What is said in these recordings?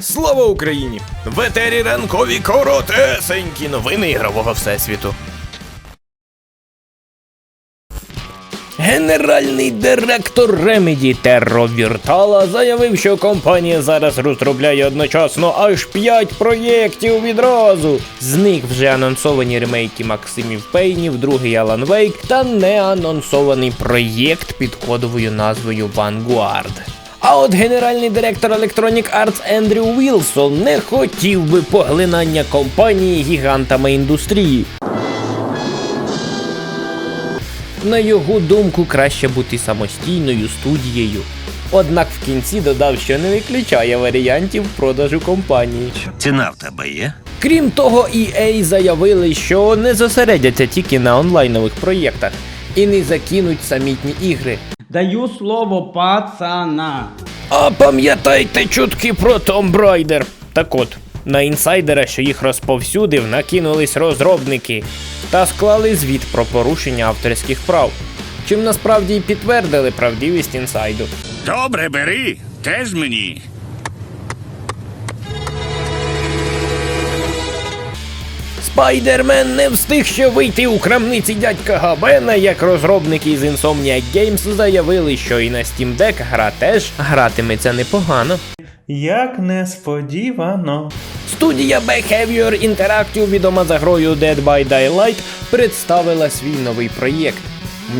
Слава Україні! В етері ранкові коротесенькі новини ігрового всесвіту. Генеральний директор Remedy Терро Віртала заявив, що компанія зараз розробляє одночасно аж 5 проєктів відразу. З них вже анонсовані ремейки Максимів Пейнів, другий Alan Wake та неанонсований проєкт під кодовою назвою Vanguard. А от генеральний директор Electronic Arts Ендрю Вілсон не хотів би поглинання компанії гігантами індустрії. На його думку, краще бути самостійною студією. Однак в кінці додав, що не виключає варіантів продажу компанії. Ціна в тебе є? Крім того, EA заявили, що не зосередяться тільки на онлайнових проєктах і не закинуть самітні ігри. Даю слово пацана. А пам'ятайте чутки про Tomb. Так от, на інсайдера, що їх розповсюдив, накинулись розробники та склали звіт про порушення авторських прав. Чим насправді і підтвердили правдивість інсайду. Добре, бери. Теж мені. Спайдермен не встиг ще вийти у крамниці дядька Габена, як розробники з Insomniac Games заявили, що і на Steam Deck гра теж гратиметься непогано. Як несподівано. Студія Behavior Interactive, відома за грою Dead by Daylight, представила свій новий проєкт.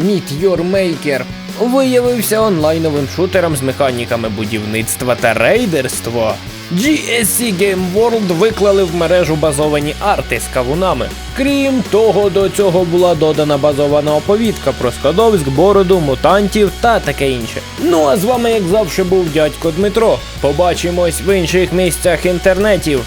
Meet Your Maker виявився онлайновим шутером з механіками будівництва та рейдерства. GSC Game World виклали в мережу базовані арти з кавунами. Крім того, до цього була додана базована оповідка про Скадовськ, бороду, мутантів та таке інше. Ну а з вами, як завжди, був дядько Дмитро. Побачимось в інших місцях інтернетів.